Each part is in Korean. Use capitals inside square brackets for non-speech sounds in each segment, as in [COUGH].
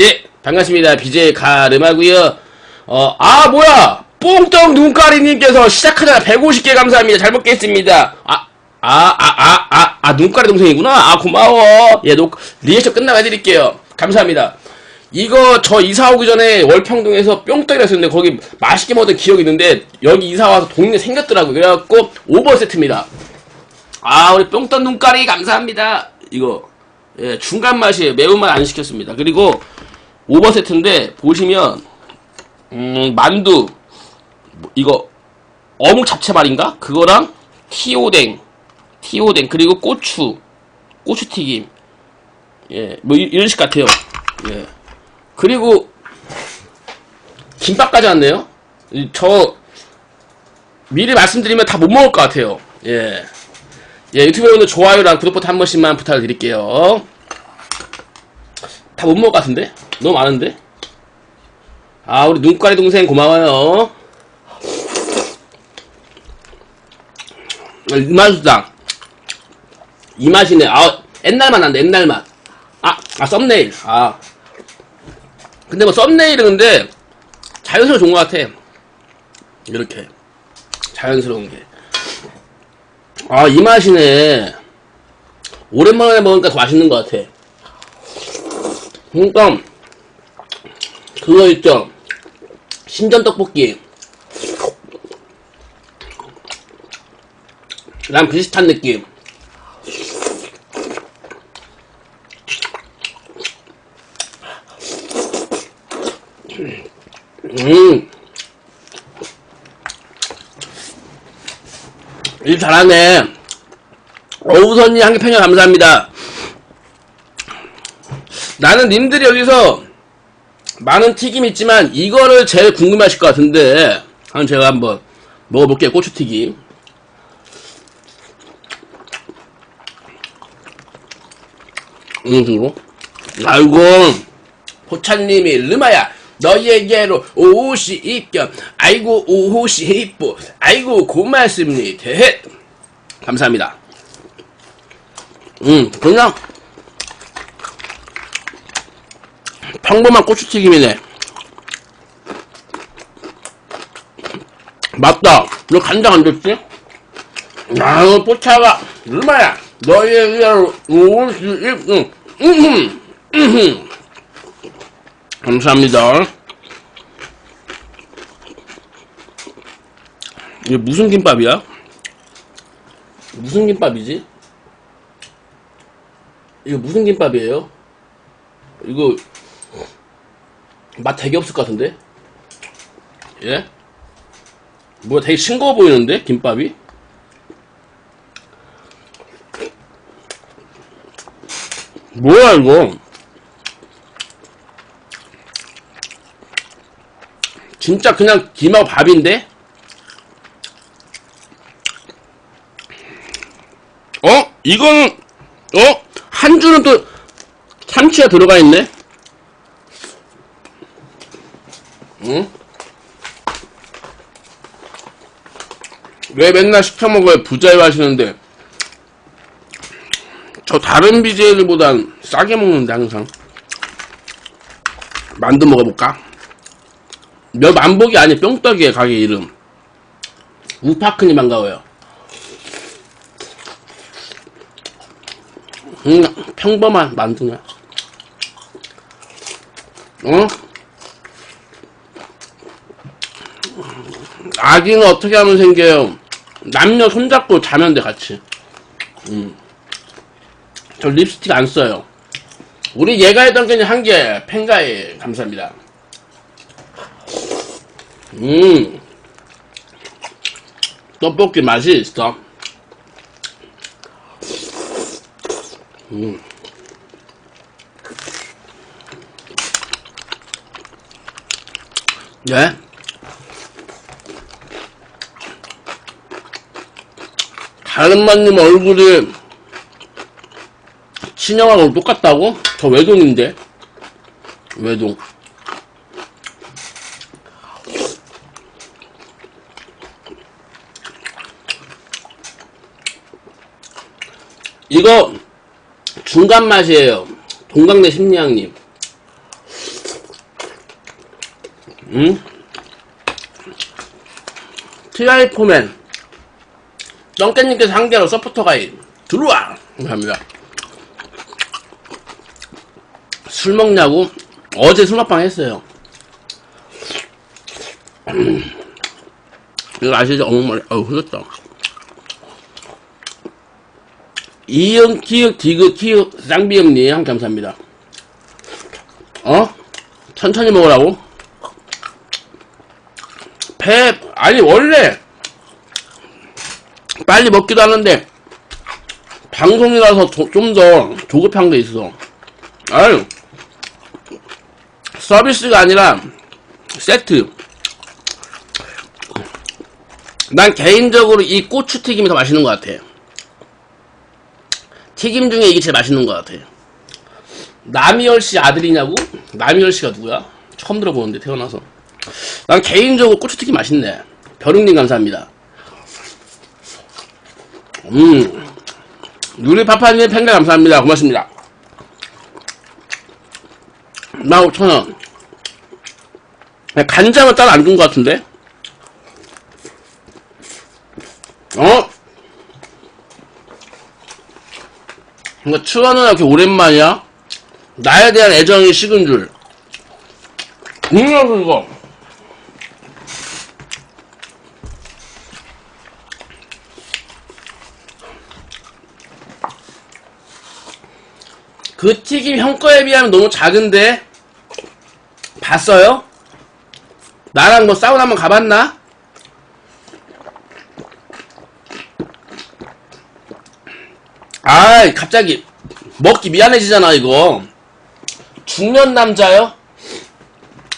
예, 반갑습니다. BJ 가름하고요 어, 아, 뭐야! 뽕떡 눈가리님께서 시작하자마자 150개 감사합니다. 잘 먹겠습니다. 아, 아, 아, 아, 아, 아, 눈가리 동생이구나. 아, 고마워. 예, 녹, 리액션 끝나고 해드릴게요. 감사합니다. 이거 저 이사 오기 전에 월평동에서 뿅떡이라 했었는데 거기 맛있게 먹던 기억이 있는데 여기 이사 와서 동네 생겼더라고요. 그래갖고 오버 세트입니다. 아, 우리 뿅떡 눈가리 감사합니다. 이거, 예, 중간 맛이에요. 매운맛 안 시켰습니다. 그리고 오버 세트인데 보시면 음, 만두 뭐, 이거 어묵 잡채말인가? 그거랑 티오댕 티오댕 그리고 고추 고추튀김 예, 뭐 이- 이런 식 같아요. 예. 그리고 김밥까지 왔네요. 이- 저 미리 말씀드리면 다 못 먹을 것 같아요. 예. 예, 유튜브 여러분들 좋아요랑 구독 버튼 한 번씩만 부탁드릴게요. 다 못 먹을 것 같은데? 너무 많은데? 아, 우리 눈가리 동생 고마워요. 이 맛이다. 이 맛이네. 아, 옛날 맛 난다, 옛날 맛. 아, 아, 썸네일. 아. 근데 뭐 썸네일은 근데 자연스러워 좋은 것 같아. 이렇게. 자연스러운 게. 아, 이 맛이네. 오랜만에 먹으니까 더 맛있는 것 같아. 그니까, 그거 있죠. 신전 떡볶이. 랑 비슷한 느낌. 음. 일 잘하네. 어우선이 한개 평양 감사합니다. 나는 님들이 여기서 많은 튀김 있지만 이거를 제일 궁금해하실 것 같은데 한번 제가 한번 먹어볼게요 고추튀김 이런 식으로 아이고 포찬님이 르마야 너에게로 옷이 입견 아이고 옷이 이뻐 아이고 고맙습니다 감사합니다 음 그냥 평범한 고추튀김이네. 맞다. 너 간장 안 줬지? 아, 너 포차가 얼마야? 너의 위로 올수 있음. 음, 음. 감사합니다. 이게 무슨 김밥이야? 무슨 김밥이지? 이거 무슨 김밥이에요? 이거 맛 되게 없을 것 같은데? 예? 뭐야 되게 싱거워 보이는데? 김밥이? 뭐야 이거? 진짜 그냥 김하고 밥인데? 어? 이거는 어? 한 줄은 또 참치가 들어가 있네? 응? 왜 맨날 시켜 먹어요? 부자유 하시는데. 저 다른 BJ들보단 싸게 먹는데, 항상. 만두 먹어볼까? 몇 만복이 아니, 뿅떡이에요, 가게 이름. 우파크니 반가워요. 음, 평범한 만두냐. 어? 아기는 어떻게 하면 생겨요? 남녀 손잡고 자면 돼, 같이. 음. 저 립스틱 안 써요. 우리 얘가 했던 게 한 개, 펜가에 감사합니다. 음. 떡볶이 맛이 있어. 음. 예? 다른 마님 얼굴이 친형하고 똑같다고? 저 외동인데 외동 이거 중간 맛이에요. 동강대 심리학님. 응? 트라이포맨. 렁깨님께서 한개로 서포터 가입. 들어와! 감사합니다. 술 먹냐고? 어제 술 먹방 했어요. 이거 아시죠? 어머머리. 어우 흘렀다 이응 키읔 디귿 키읔 쌍비형님 한 감사합니다 어? 천천히 먹으라고? 배 아니 원래 빨리 먹기도 하는데 방송이라서 좀 더 조급한 게 있어 아유 서비스가 아니라 세트 난 개인적으로 이 고추 튀김이 더 맛있는 것 같아 튀김 중에 이게 제일 맛있는 것 같아 남이열 씨 아들이냐고? 남이열 씨가 누구야? 처음 들어보는데 태어나서. 난 개인적으로 고추튀김 맛있네. 벼룩님 감사합니다. 음. 누리파파님 팬가 감사합니다. 고맙습니다. 15,000원. 간장은 따로 안 준 것 같은데 어? 이거 추워는 이렇게 오랜만이야? 나에 대한 애정이 식은 줄. 궁금해서 이거. 그 튀김 형 거에 비하면 너무 작은데? 봤어요? 나랑 뭐 사우나 한번 가봤나? 아, 갑자기 먹기 미안해지잖아 이거. 중년 남자요?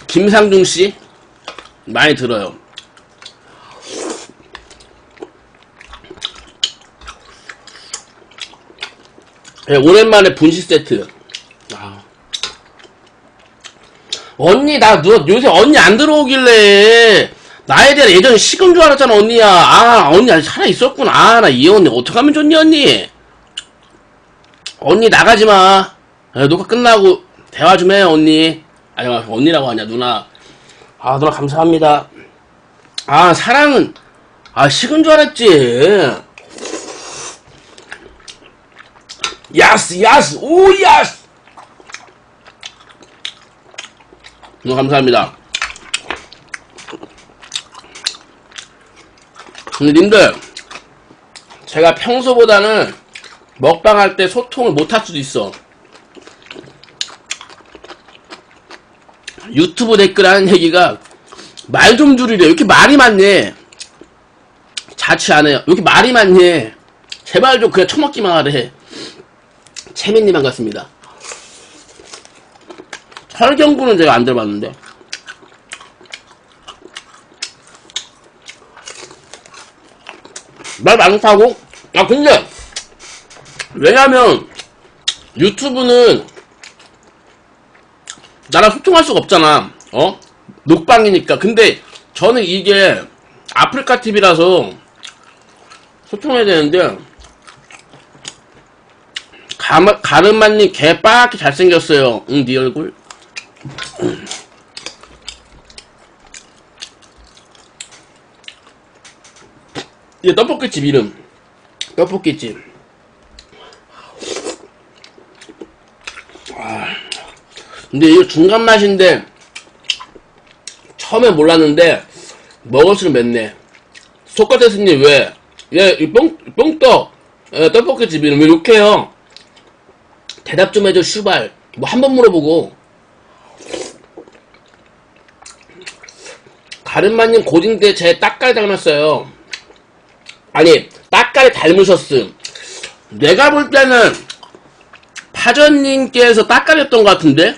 김상중 씨 많이 들어요. 네, 오랜만에 분식 세트. 아. 언니 나너 요새 언니 안 들어오길래 나에 대한 예전에 식은 줄 알았잖아 언니야. 아 언니 아직 살아 있었구나. 아 나 이 언니 어떡하면 좋니 언니? 언니 나가지 마. 야, 녹화 끝나고 대화 좀 해, 언니. 아니, 언니라고 하냐, 누나. 아, 누나 감사합니다. 아, 사랑은, 아, 식은 줄 알았지. 야스, 야스, 오, 야스! 누나 감사합니다. 근데 님들, 제가 평소보다는 먹방 할 때 소통을 못 할 수도 있어. 유튜브 댓글 하는 얘기가 말 좀 줄이래. 왜 이렇게 말이 많네. 자취 안 해요. 왜 이렇게 말이 많네. 제발 좀 그냥 처먹기만 하래. 채민님 반갑습니다. 설경구는 제가 안 들어봤는데. 말 많다고? 아, 근데, 왜냐면, 유튜브는 나랑 소통할 수가 없잖아. 어? 녹방이니까. 근데 저는 이게 아프리카 TV라서 소통해야 되는데 가마, 가르마님 개 빠랗게 잘생겼어요. 응, 네 얼굴. [CLEARS THROAT] 이게 떡볶이집 이름. 떡볶이집. 근데 이거 중간 맛인데 처음에 몰랐는데 먹을수록 맵네. 소카테스님 왜? 얘, 이 뽕, 뽕떡, 에, 떡볶이 집이는 왜 욕해요? 대답 좀 해줘, 슈발. 뭐 한 번 물어보고. 가른마님 고딩 때 제 딱깔 닮았어요. 아니, 딱깔 닮으셨음. 내가 볼 때는 파전님께서 딱깔이었던 것 같은데?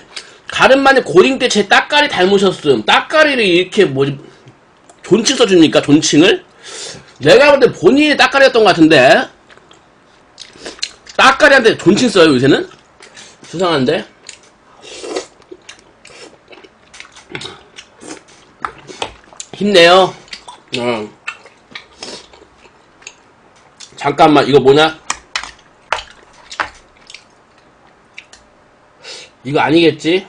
가른마님 고딩 때제 딱깔이 닮으셨음. 딱깔이를 이렇게 뭐지, 존칭 써줍니까? 존칭을? 내가 볼 때 본인이 딱깔이었던 것 같은데? 딱깔이한테 존칭 써요, 요새는? 수상한데? 힘내요. 어. 잠깐만, 이거 뭐냐? 이거 아니겠지?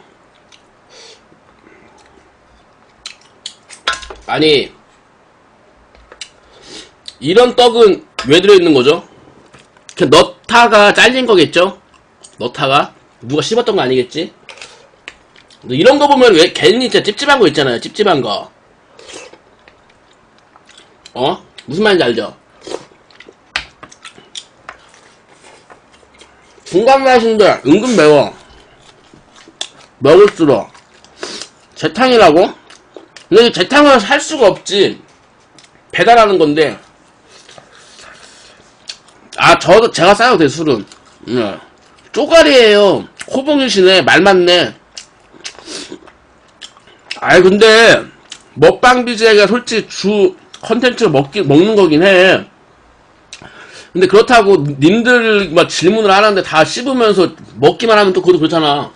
아니 이런 떡은 왜 들어있는 거죠? 그 너타가 잘린 거겠죠? 너타가 누가 씹었던 거 아니겠지? 이런 거 보면 왜 괜히 진짜 찝찝한 거 있잖아요. 찝찝한 거. 어? 무슨 말인지 알죠? 중간 맛인데 은근 매워. 먹을수록 재탕이라고? 근데 재탕을 살 수가 없지. 배달하는 건데. 아, 저도 제가 싸요, 돼, 술은. 예. 쪼가리에요. 호봉이시네. 말 맞네. 아이, 근데, 먹방 BJ가 솔직히 주 컨텐츠 먹기, 먹는 거긴 해. 근데 그렇다고 님들 막 질문을 하는데 다 씹으면서 먹기만 하면 또 그것도 그렇잖아.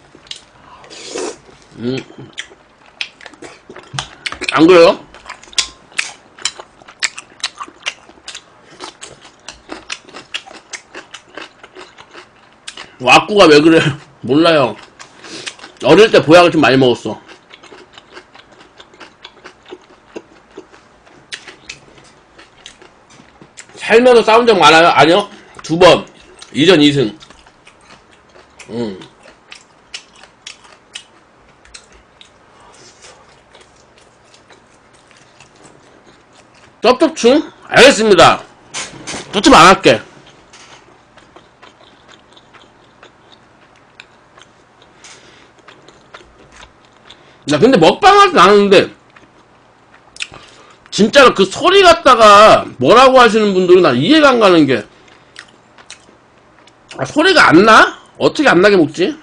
음. 안 그래요? 왁구가 왜 그래? [LAUGHS] 몰라요. 어릴 때 보약을 좀 많이 먹었어. 살면서 싸운 적 많아요? 아니요. 두 번. 이전 2승. 음. 쩝쩝충? 알겠습니다. 쫓지 안 할게. 나 근데 먹방 할줄 아는데 진짜로 그 소리 갖다가 뭐라고 하시는 분들은 난 이해가 안 가는 게 아, 소리가 안 나? 어떻게 안 나게 먹지?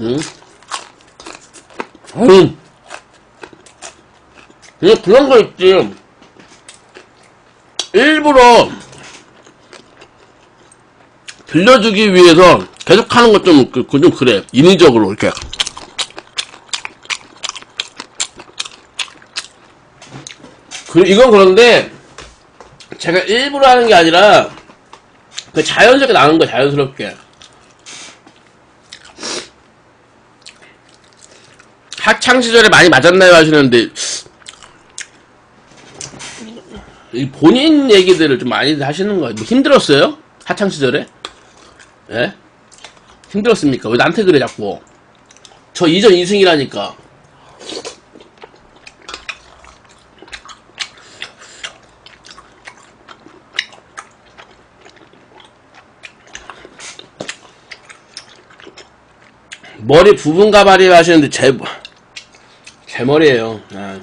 응? 음. 그냥 그런 거 있지. 일부러 들려주기 위해서 계속 하는 것 좀, 그, 그좀 그래. 인위적으로, 이렇게. 그, 이건 그런데, 제가 일부러 하는 게 아니라, 그 자연스럽게 나오는 거야, 자연스럽게. 학창시절에 많이 맞았나요? 하시는데, 이 본인 얘기들을 좀 많이 하시는 거예요. 뭐 힘들었어요? 학창시절에? 예? 힘들었습니까? 왜 나한테 그래, 자꾸. 저 이전 2승이라니까. 머리 부분 가발이 하시는데 제, 제 머리에요. 네.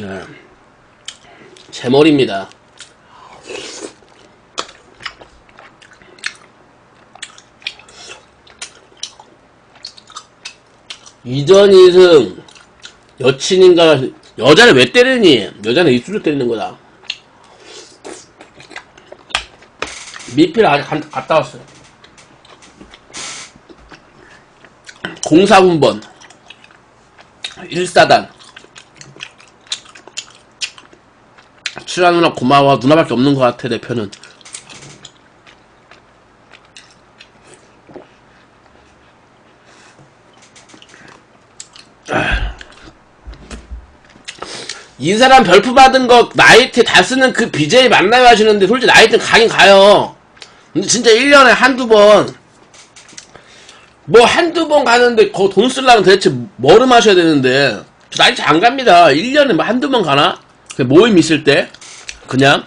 네. 제 머리입니다. 이전 이승 여친인가 여자를 왜 때리니? 여자는 입술을 때리는 거다. 미필 아직 간- 갔다 왔어요. 04군번 1사단 출연 누나 고마워 누나밖에 없는 것 같아 대표는 이 사람 별표 받은 거 나이트 다 쓰는 그 BJ 만나요 하시는데 솔직히 나이트 가긴 가요. 근데 진짜 1년에 한두 번. 뭐 한두 번 가는데 거 돈 쓰려면 도대체 뭐를 마셔야 되는데. 저 나이트 안 갑니다. 1년에 뭐 한두 번 가나? 그 모임 있을 때. 그냥.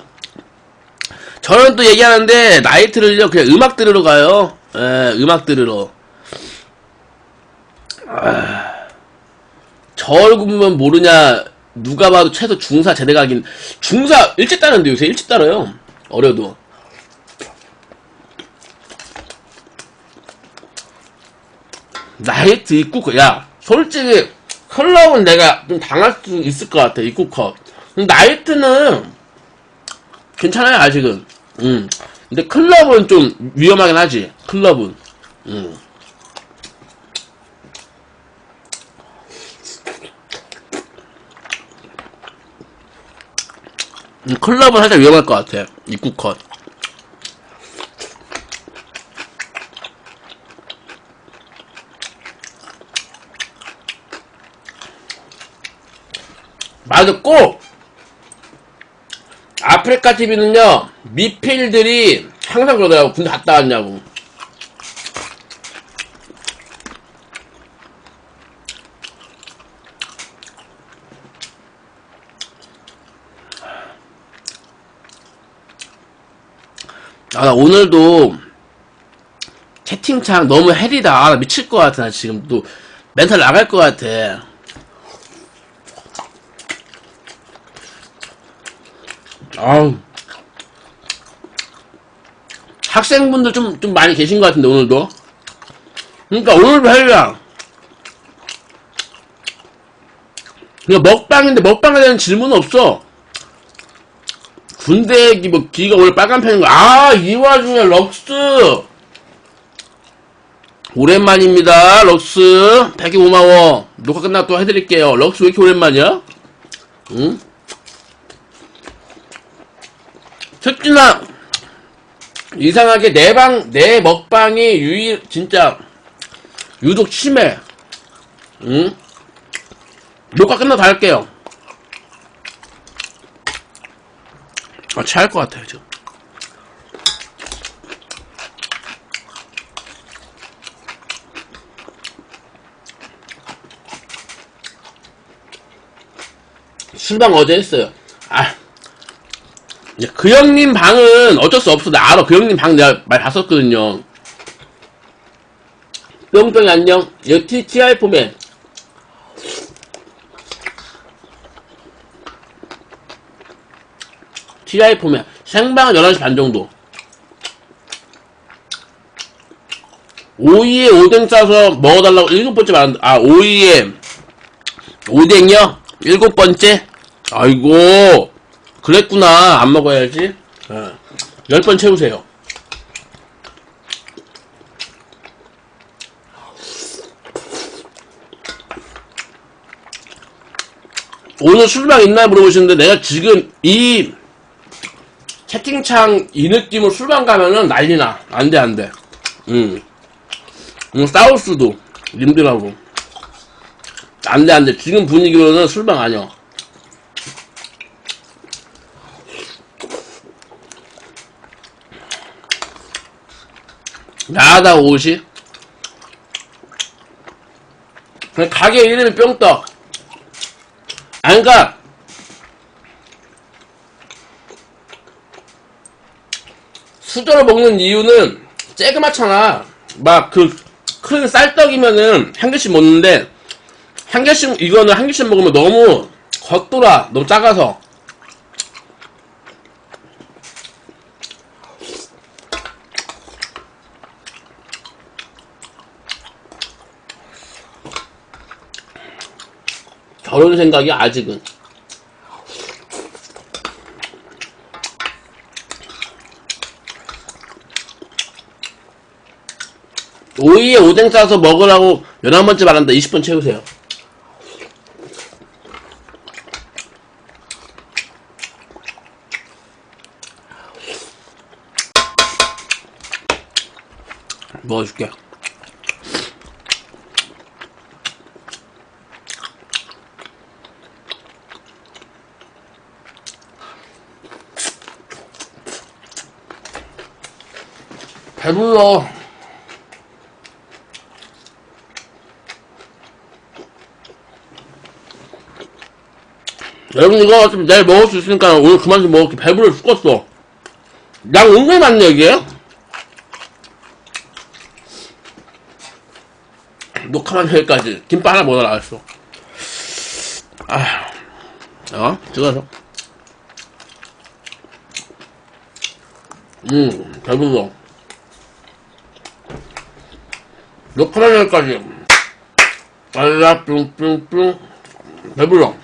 저는 또 얘기하는데 나이트를요 그냥 음악 들으러 가요. 예, 음악 들으러. 아, 저 얼굴 보면 모르냐 누가 봐도 최소 중사 제대 가긴 중사 일찍 따는데 요새 일찍 따라요 어려도 나이트 입국 야 솔직히 클럽은 내가 좀 당할 수 있을 것 같아 입국컷 나이트는 괜찮아요, 아직은. 음. 근데 클럽은 좀 위험하긴 하지. 클럽은. 음. 음 클럽은 살짝 위험할 것 같아. 입구 컷. 맞았고 아프리카 TV는요, 미필들이 항상 그러더라고. 군대 갔다 왔냐고. 아, 나 오늘도 채팅창 너무 헬이다. 미칠 것 같아. 나 지금 또 멘탈 나갈 것 같아. 아우. 학생분들 좀, 좀 많이 계신 것 같은데, 오늘도. 그러니까 오늘도 헬이야. 그냥 먹방인데 먹방에 대한 질문은 없어. 군대 얘기, 뭐, 귀가 오늘 빨간 편인 거. 아, 이 와중에 럭스! 오랜만입니다, 럭스. 100개 고마워. 녹화 끝나고 또 해드릴게요. 럭스 왜 이렇게 오랜만이야? 응? 특히나, 이상하게 내 방, 내 먹방이 유일, 진짜, 유독 심해. 응? 녹화 끝나고 다 할게요. 아, 체할 것 같아요, 지금. 술방 어제 했어요. 아. 그 형님 방은 어쩔 수 없어. 나 알아. 그 형님 방 내가 말 봤었거든요. 뿅뿅이 안녕. 여기 TI 포맨. TI 포맨. 생방은 11시 반 정도. 오이에 오뎅 싸서 먹어달라고 일곱 번째 말한다. 아, 오이에 오뎅이요? 일곱 번째? 아이고, 그랬구나. 안 먹어야지. 어. 열번 채우세요. 오늘 술방 있나 물어보시는데 내가 지금 이 채팅창 이 느낌으로 술방 가면은 난리나. 안 돼, 안 돼. 음. 음, 싸울 수도. 님들하고. 안 돼, 안 돼. 지금 분위기로는 술방 아니야. 야하다, 옷이. 그냥 가게 이름이 뿅떡. 아, 그니까, 수저로 먹는 이유는 쬐그맣잖아. 막 그 큰 쌀떡이면은 한 개씩 먹는데 한 개씩 이거는 한 개씩 먹으면 너무 겉돌아 너무 작아서 결혼 생각이 아직은. 오이에 오뎅 싸서 먹으라고 11번째 말한다. 20분 채우세요 먹어줄게 배불러 여러분 이거 어차피 내일 먹을 수 있으니까 오늘 그만 좀 먹을게. 배부르 죽겠어. 양 은근히 많네 여기에 녹화만 여기까지. 김밥 하나 먹어 나왔어. 아, 어? 찍어서. 음 배불러 녹화만 여기까지. 알라 뿡뿡뿡 배불러